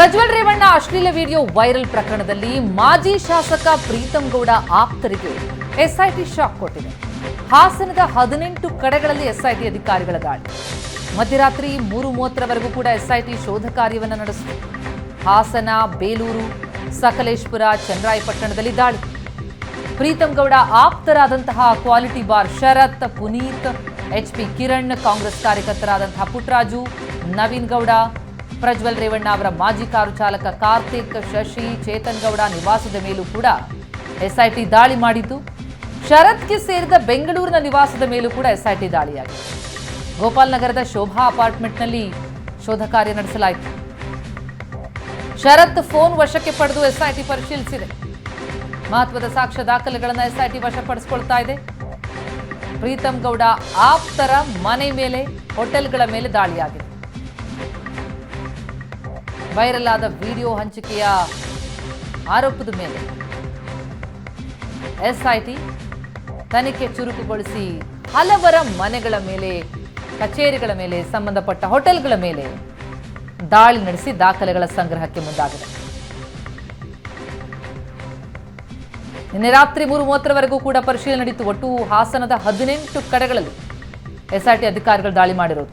ಪ್ರಜ್ವಲ್ ರೇವಣ್ಣ ಅಶ್ಲೀಲ video viral ಪ್ರಕರಣದಲ್ಲಿ ಮಾಜಿ ಶಾಸಕ ಪ್ರೀತಂ ಗೌಡ ಆಪ್ತರಿಗೆ ಎಸ್ಐಟಿ ಶಾಕ್ ಕೊಟ್ಟಿದೆ. ಹಾಸನದ ಹದಿನೆಂಟು ಕಡೆಗಳಲ್ಲಿ ಎಸ್ಐಟಿ ಅಧಿಕಾರಿಗಳ ದಾಳಿ. ಮಧ್ಯರಾತ್ರಿ ಮೂರು ಮೂವತ್ತರವರೆಗೂ ಕೂಡ ಎಸ್ಐಟಿ ಶೋಧ ಕಾರ್ಯವನ್ನು ನಡೆಸಿತು ಹಾಸನ, ಬೇಲೂರು, ಸಕಲೇಶ್ಪುರ, ಚನ್ನರಾಯಪಟ್ಟಣದಲ್ಲಿ ದಾಳಿ. Preetham Gowda ಆಪ್ತರಾದಂತಹ quality bar Sharath, Puneeth, H P Kiran, Congress ಕಾರ್ಯಕರ್ತರಾದಂತಹ Putraju, Naveen Gowda Prajwal Revanna ಅವರ ಮಾಜಿ ಕಾರು ಚಾಲಕ ಕಾರ್ತಿಕ್ ಶಶಿ ಚೇತನ್ ಗೌಡ ನಿವಾಸದ ಮೇಲೂ ಕೂಡ ಎಸ್ಐಟಿ ದಾಳಿ ಮಾಡಿದ್ದು. ಶರತ್ಗೆ ಸೇರಿದ ಬೆಂಗಳೂರಿನ ನಿವಾಸದ ಮೇಲೂ ಕೂಡ ಎಸ್ಐಟಿ ದಾಳಿಯಾಗಿದೆ. ಗೋಪಾಲ್ ನಗರದ ಶೋಭಾ ಅಪಾರ್ಟ್ಮೆಂಟ್ನಲ್ಲಿ ಶೋಧ ಕಾರ್ಯ ನಡೆಸಲಾಯಿತು. ಶರತ್ ಫೋನ್ ವಶಕ್ಕೆ ಪಡೆದು ಎಸ್ಐಟಿ ಪರಿಶೀಲಿಸಿದೆ. ಮಹತ್ವದ ಸಾಕ್ಷ್ಯ ದಾಖಲೆಗಳನ್ನು ಎಸ್ಐಟಿ ವಶಪಡಿಸಿಕೊಳ್ತಾ ಇದೆ. ಪ್ರೀತಂ ಗೌಡ ಆಪ್ತರ ಮನೆ ಮೇಲೆ, ಹೋಟೆಲ್ಗಳ ಮೇಲೆ ದಾಳಿಯಾಗಿದೆ. ವೈರಲ್ ಆದ ವಿಡಿಯೋ ಹಂಚಿಕೆಯ ಆರೋಪದ ಮೇಲೆ ಎಸ್ಐಟಿ ತನಿಖೆ ಚುರುಕುಗೊಳಿಸಿ ಹಲವರ ಮನೆಗಳ ಮೇಲೆ, ಕಚೇರಿಗಳ ಮೇಲೆ, ಸಂಬಂಧಪಟ್ಟ ಹೋಟೆಲ್ಗಳ ಮೇಲೆ ದಾಳಿ ನಡೆಸಿ ದಾಖಲೆಗಳ ಸಂಗ್ರಹಕ್ಕೆ ಮುಂದಾಗಿದೆ. ನಿನ್ನೆ ರಾತ್ರಿ ಮೂರು ಮೂವತ್ತರವರೆಗೂ ಕೂಡ ಪರಿಶೀಲನೆ ನಡೆಯಿತು ಒಟ್ಟು ಹಾಸನದ ಹದಿನೆಂಟು ಕಡೆಗಳಲ್ಲಿ ಎಸ್ಐಟಿ ಅಧಿಕಾರಿಗಳು ದಾಳಿ ಮಾಡಿರೋದು.